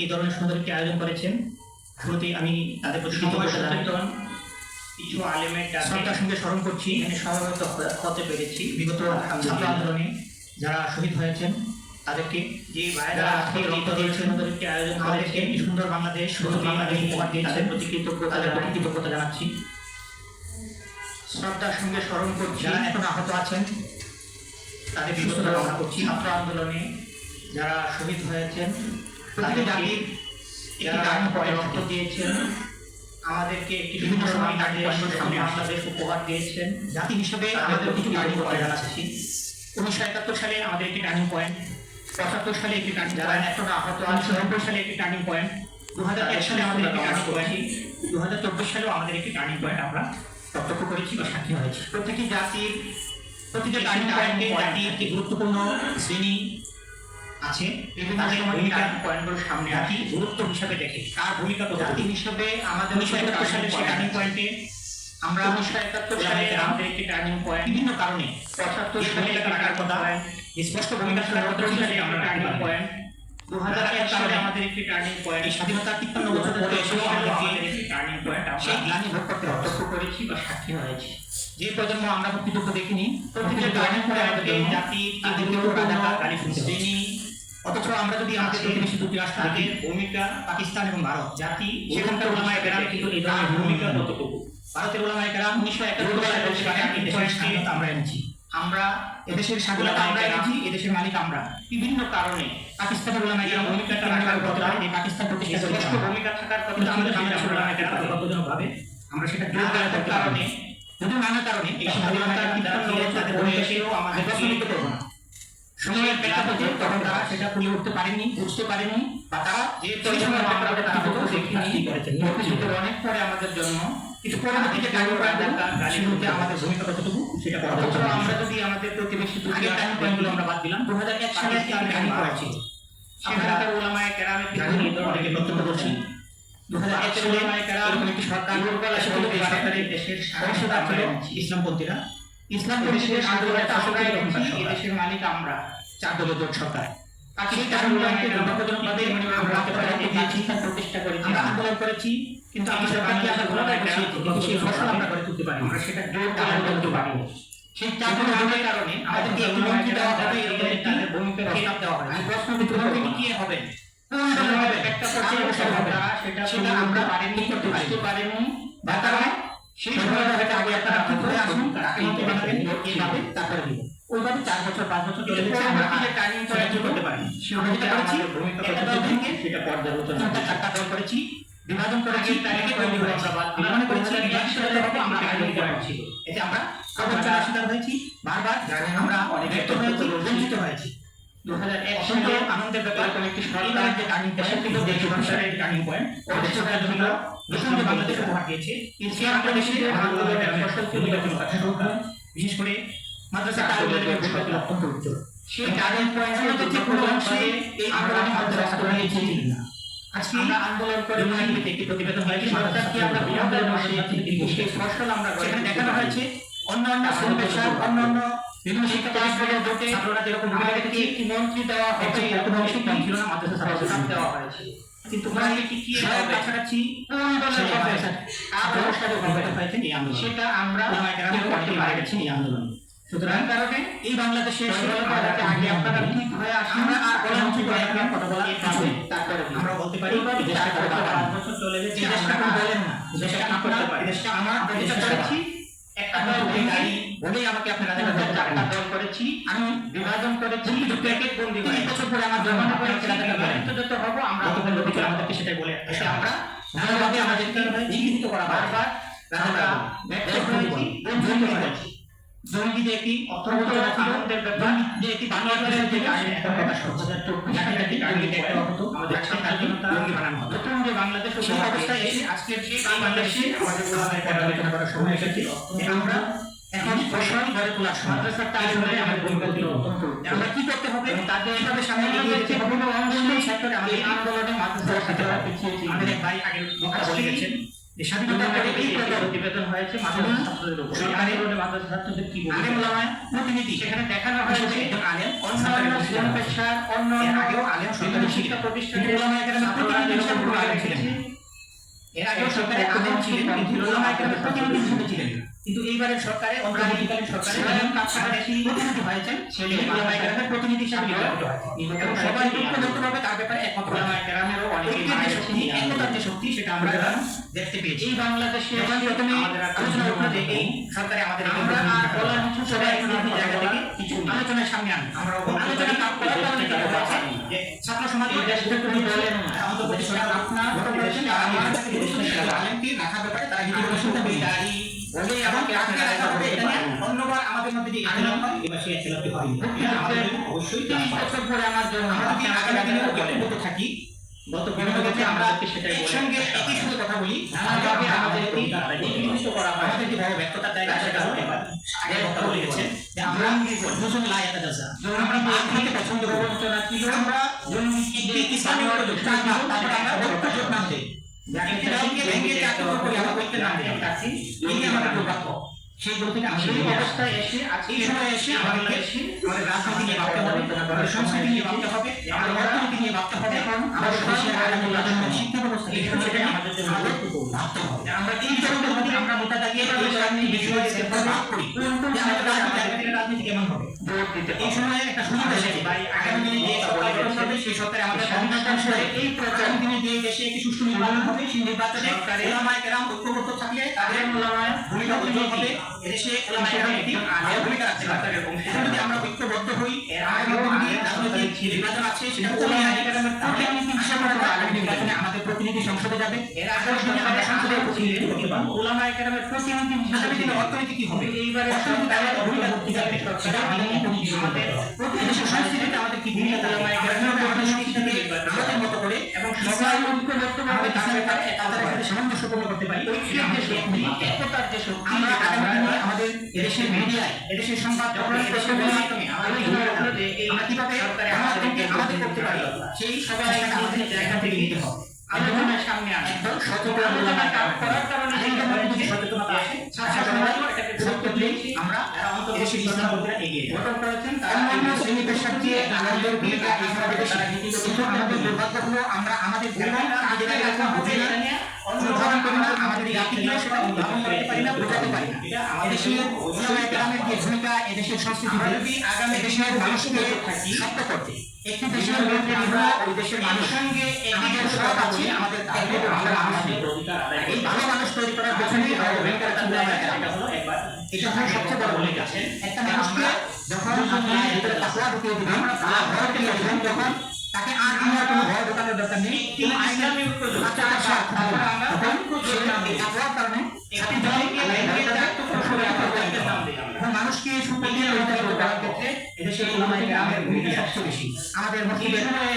এই ধরনের সুন্দর একটি আয়োজন করেছেন। শুরুতে আমি তাদের প্রতি কিছু আলেমের শ্রদ্ধার সঙ্গে স্মরণ করছি এখানে সমবেত হ- হতে পেরেছি। বিগত ছাত্র আন্দোলনে যারা শহীদ হয়েছেন তাদেরকে যে ভাইরা আজকে রক্ত দিয়েছেন। আয়োজন করেছেন সুন্দর বাংলাদেশ সুন্দর বাংলাদেশ উপহার দিয়েছেন তাদের প্রতি কৃতজ্ঞতা তাদের কৃতজ্ঞতা জানাচ্ছি। শ্রদ্ধার সঙ্গে স্মরণ করছি। যারা এখন আহত আছেন তাদের বিগত কামনা করছি। ছাত্র আন্দোলনে যারা শহীদ হয়েছেন প্রতিটি জাতির একটি টার্নিং রক্ত দিয়েছেন আমাদেরকে একটি বিভিন্ন সময় আসে। বাংলাদেশ উপহার দিয়েছেন জাতি হিসেবে আমাদের কিছু কৃতজ্ঞতা পয়েন্ট জানাচ্ছি। উনিশশো একাত্তর সালে আমাদের একটি টার্নিং পয়েন্ট পঁচাত্তর সালে একটি টার্নিং যারা পয়েন্ট এখন আহত উনিশশো নব্বই সালে একটি টার্নিং পয়েন্ট দু হাজার এক সালে আমাদের একটি টার্নিং পয়েন্ট দু হাজার চব্বিশ সালেও আমাদের একটি টার্নিং পয়েন্ট আমরা প্রত্যক্ষ করেছি বা সাক্ষী হয়েছি প্রতিটি জাতির প্রতিটি টার্নিং পয়েন্টে একটি গুরুত্বপূর্ণ শ্রেণি আছে। বিভিন্ন তাদের পয়েন্টগুলো সামনে জাতি গুরুত্ব হিসাবে দেখে। তার ভূমিকা জাতি হিসেবে আমাদের উনিশশো একাত্তর সালে সেই টার্নিং পয়েন্টে আমরা উনিশশো একাত্তর সালে আমাদের একটি টার্নিং পয়েন্ট বিভিন্ন কারণে পঁচাত্তর যে সালে রাখার কথা? স্পষ্ট ভূমিকা আমরা টার্নিং পয়েন্ট দু হাজার এক সালে আমাদের একটি টার্নিং পয়েন্ট এই স্বাধীনতার তিপ্পান্ন বছর পরে এসেও আমাদেরকে একটি টার্নিং পয়েন্ট সেই গ্লানি ভোগ করতে প্রত্যক্ষ করেছি বা সাক্ষী হয়েছি। যে প্রজন্ম আমরা কর্তৃপক্ষ দেখিনি প্রতিটি টার্নিং পয়েন্টে আমাদের জাতি গুরুত্বপূর্ণ রাজাকার গালি শুনতে অথচ আমরা যদি আমাদের প্রতিবেশী দুটি রাষ্ট্র দেখি ভূমিকা পাকিস্তান এবং ভারত জাতি সেখানকার ওলামায়ে কেরাম কিন্তু এই ধরনের ভূমিকা কতটুকু ভারতের ওলামায়ে কেরাম উনিশশো একাত্তর আমরা এনেছি। আমরা এদেশের স্বাধীনতা আমরা এনেছি এদেশের মালিক আমরা। বিভিন্ন কারণে পাকিস্তানের ওলামায়ে কেরাম ভূমিকাটা রাখার কথা এই পাকিস্তান প্রতিষ্ঠা স্পষ্ট ভূমিকা থাকার কথা আমাদের বাংলাদেশের আমরা ওলামায়ে কেরাম। দুর্ভাগ্যজনকভাবে আমরা সেটা জোর নানা করে করতে কারণে যদি নানা কারণে এই স্বাধীনতার আমাদের প্রশ্নিত করব না। সময়ের প্রেক্ষাপটে তখন তারা সেটা তুলে উঠতে পারেনি বুঝতে পারেনি বা তারা যে আমরা আমরা তারা হতো দেখিনি অনেক পরে আমাদের জন্য টাইম পয়েন্ট সেগুলোতে আমাদের ভূমিকা কতটুকু সেটা অথচ পরবর্তী আমরা যদি আমাদের প্রতিবেশী আগের টাইম পয়েন্টগুলো আমরা বাদ দিলাম। দু হাজার এক সালে একটি টাইম পয়েন্ট ছিল সেখানকার ওলামায়ে কেরামে কিন্তু অনেকে সরকার সরকারের দেশের অংশীদার ইসলামপন্থীরা ইসলামপন্থীদের আন্দোলনের শাসকের এনেছি, এদেশের মালিক আমরা। চার দলীয় সরকার। সেই কারণগুলোকে ওলামায়ে আমরা হাতে পায়ে আমরা দিয়েছি পাকিস্তান প্রতিষ্ঠা করেছি। আমরা আন্দোলন করেছি কিন্তু এই এই সরকারকে আমরা বাংলাদেশের বসিয়েছি কিন্তু সেই ফসল আমরা করে তুলতে পারি আমরা সেটা জোর আমরা করে বলতে বলতে পারি পারি সেই চার চার দলীয় কারণে আমাদেরকে একটি দেওয়া হবে এরকম একটি ভূমিকা প্রস্তাব দেওয়া হয় আমি প্রশ্ন কিন্তু কি হবে? সেটা আমরা পারেননি করতে পারি পারেননি বা সেই সেই সময় সময় আগে আপনারা ঠিক হয়ে আসুন আমাকে বানাবেন এইভাবে তারপরে দিব ওইভাবে চার বছর পাঁচ বছর চলে গেছে আমরা করতে পারি করেছি একটা দল থেকে সেটা পর্যালোচনা চারটা দল করেছি বিভাজন করেছি আগের তারিখে তৈরি আমরা হয়েছে। মনে করেছি 2001 বিভাজিত সালে হতে আমরা ছিল। এতে আমরা প্রবঞ্চনার শিকার হয়েছি বারবার জানেন, আমরা অনেক। বঞ্চিত হয়েছি আনন্দের ব্যাপার। একটি সরকার যে টার্নিং পয়েন্ট দেশের যে যে সরকারের টার্নিং পয়েন্ট ওদের জন্য নতুন যে বাংলাদেশ উপহার দিয়েছে। ইসলাম প্রদেশে আন্দোলনের ফসল তুলে দেওয়ার কথা সরকার বিশেষ করে মাদ্রাসা তালিমের অত্যন্ত উজ্জ্বল সেই টার্নিং পয়েন্ট সমাজের কোনো অংশে এই আন্দোলনে মাদ্রাসা নিয়েছে। না। আজকে আমরা আন্দোলন করে যমুনাগিরিতে একটি প্রতিবেদন হয়েছে সরকারকে আমরা বিরোধিতা করছি সেই ফসল আমরা সেখানে দেখানো হয়েছে অন্যান্য অন্যান্য বিভিন্ন শিক্ষা প্রতিষ্ঠানের ভোটে ছাত্ররা যেরকম ভূমিকা রেখেছে একটি মন্ত্রী দেওয়া হচ্ছে এরকম অংশে ছিল না মাদ্রাসা ছাত্রদের দেওয়া হয়েছে কিন্তু? কাছাকাছি কোন সেটা আমরা ওলামায়ে কেরাম কেউ করতে অনেকে মারা পারি গেছেন এই আন্দোলনে। সুতরাং কারণে এই বাংলাদেশে আগে আপনারা ঠিক হয়ে আসুন। আর আমরা কথা বলা তারপরে আমরা বলতে পারি চলে গেছে, দেশটা বলেন না। দেশটা আমার। একটা গাড়ি বলেই আমাকে আপনারা দেখা চারটা দল করেছি আমি বিভাজন করেছি বন্দি তিরিশ বছর পরে আমার যত হব আমাদেরকে সেটাই বলে আমরা ভালোভাবে আমাদেরকে নিগৃহীত করা হয় বারবার আমরা ব্যর্থ হয়েছি বঞ্চিত হয়েছি। জঙ্গিদের একটি অত্যন্ত অর্থবঞ্চনা ছিল আনন্দের ব্যাপার। জঙ্গিদের একটি বাংলাদেশের যে টার্গেট একটা প্রকাশ নতুন যে বাংলাদেশ অবস্থায় এসে আজকের বাংলাদেশে আমাদের সময় এসেছে আমরা এখন ফসল গড়ে তোলার মাদ্রাসার তাই তালিমে জন্য আমাদের ভূমিকা ছিল অত্যন্ত যে আমরা কি করতে হবে? তাদের কীভাবে সামনে এগিয়ে যেতে হবে। বিভিন্ন অংশে সেক্টরে আমাদের আন্দোলনে মাদ্রাসার প্রভাব পেতে হবে। পিছিয়ে ছিল। আমাদের ভাই আগের বক্তা বলে গেছেন যে স্বাধীনতা পরে এই প্রকার প্রতিবেদন হয়েছে মাদ্রাসা ছাত্রদের উপর। এই সরকারের মাদ্রাসা ছাত্রদের কি আলেম ওলামায় প্রতিনিধি। সেখানে দেখানো হয়েছে একজন আলেম অন্যান্য সরকারের পেশার এর আগেও আলেম সরকারি শিক্ষা প্রতিষ্ঠানে আলেম ছিলেন। এর আগেও সরকারে আলেম ছিলেন কিন্তু ওলামা একরামের প্রতিনিধি হিসেবে ছিলেন। কিন্তু এইবারের সরকারে অন্তর্বর্তীকালীন সরকারে বেশি প্রতিনিধি হয়েছেন হিসেবে নির্বাচিত হয়েছেন। এবং সবাই ঐক্যবদ্ধভাবে তার ব্যাপারে একমত ওলামা হয়েছে কেরামেরও অনেকেই যে শক্তি একতার যে শক্তি সেটা আমরা দেখতে পেয়েছি। এই বাংলাদেশে প্রথমে আমাদের আলোচনা কোনো যে এই সরকারে আমাদের আমরা আর বলার কিছু সবাই একটি জায়গা থেকে কিছু। আলোচনার সামনে আনবে। আমরা আলোচনা কাপ করার কারণে হয়েছে যে ছাত্র সমাজ এই দেশটা তুমি বলেন না। অন্তর্বর্তী সরকার আপনার গঠন করেছেন। আর রাখার ব্যাপারে তারা হিতে বসতে দাঁড়ি অন্যবার আমাদের মধ্যে যে এবার সেই খেলাপটি হয়নি আমাদের অবশ্যই ধরে আমার জন্য আগামী দিনে ঐক্যবদ্ধ থাকি গত পনেরো আমরা সেটাই বলে একই সুরে কথা বলি। নানাভাবে আমাদেরকে করা হয়। আমাদের যে ব্যর্থতার জায়গা সেটা হলো এবার আগে বক্তা বলে। গেছেন যে আমরা দুজন লায়াতা যাজা আমরা বাদ পছন্দ করব প্রবঞ্চনা ছিল আমরা একটি ইসলামী ঐক্য আমরা ঐক্য জোট নাম দেই ভেঙে চাকরি করে আমরা ঐক্য নাম দেই এই আমাদের দুর্ভাগ্য সেই আমাদের বেরিয়ে আসতে অবস্থায় এসে আজকে এই সময় এসে আমাদেরকে আমাদের রাজনীতি নিয়ে ভাবতে হবে আমাদের সংস্কৃতি নিয়ে ভাবতে হবে আমাদের অর্থনীতি নিয়ে ভাবতে হবে আমাদের দেশের প্রজন্মের শিক্ষা ব্যবস্থা এই বিষয়ে আমাদের ভাবতে হবে আমরা এই ধরনের যদি আমরা মোটা দাগিয়ে এই রাজনীতি বিষয়ে ভাগ করি আমাদের রাজনীতি রাজনীতি কেমন হবে? এই সময়ে একটা সুযোগ এসেছে। ভাই আগামী দিনে যে সরকার গঠন হবে সেই সরকারে আমাদের স্বাধীনতার সাথে এই আগামী দিনে যে দেশে একটি সুষ্ঠু নির্বাচন হবে সেই নির্বাচনে ওলামায়ে কেরাম ঐক্যবদ্ধ থাকলে তাদের ওলামায়ে ভূমিকা উজ্জ্বল হবে এদেশে ভূমিকা রাখতে যদি আমরা ঐক্যবদ্ধ হই রাজনৈতিক আছে সেটা আমাদের প্রতিনিধি সংসদে যাবে। অর্থনীতি কি হবে? আমাদের কি ভূমিকা আমাদের মতো করে সামঞ্জস্যপূর্ণ করতে পারি ঐক্যের যে শক্তি একতার যে শক্তি আমরা আমাদের এদেশের মিডিয়ায় এদেশের সংবাদ আমরা কীভাবে আমাদের করতে পারি সেই সবাই আমাদের জায়গা থেকে নিতে হবে আলোচনার সামনে আনে একদম করার কারণে সচেতনতা আসে। আমরা এদেশের ইসলামপন্থীরা এগিয়ে যাব গঠন করেছেন অন্যান্য শ্রেণি পেশার চেয়ে আনন্দের ভূমিকা এই বেশি কিন্তু আমাদের দুর্ভাগ্য হলো আমরা আমাদের গুণান নিজেরা এরকম বুঝি না অনুধাবন করি না আমাদের জাতিকে সেটা অনুধাবন করতে পারি না বোঝাতে পারি না। এদেশের ওলামায়ে কেরামের যে ভূমিকা এদেশের সংস্কৃতি আগামী দেশের মানুষকে শক্ত করতে একটি দেশের ওই দেশের মানুষের সঙ্গে আমাদের সব আছে আমাদের ভালো মানুষের এই ভালো মানুষ তৈরি করার পেছনে ভূমিকা রাখতে এটা হলো একবার এটা হলো সবচেয়ে বড় ভূমিকা একটা মানুষকে যখন আপনার ভিতরে তাকওয়া ঢুকিয়ে দিবেন আর ভয় দিবেন যখন তাকে আর দুনিয়ার কোনো ভয় ঢোকানোর দরকার নেই তিনি ইসলামী আচ্ছা আচ্ছা তখন তাকওয়ার কারণে একটি ক্ষেত্রে এদেশের ওলামায়ে কেরামের ভূমিকা সবচেয়ে বেশি আমাদের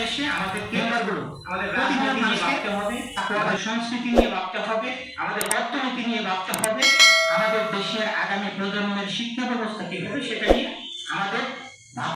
এসে আমাদের প্রতিজন রাজনীতি নিয়ে মানুষকে হবে আমাদের সংস্কৃতি নিয়ে ভাবতে হবে আমাদের অর্থনীতি নিয়ে ভাবতে হবে আমাদের দেশের আগামী প্রজন্মের শিক্ষা ব্যবস্থা কি হবে সেটা নিয়ে আমাদের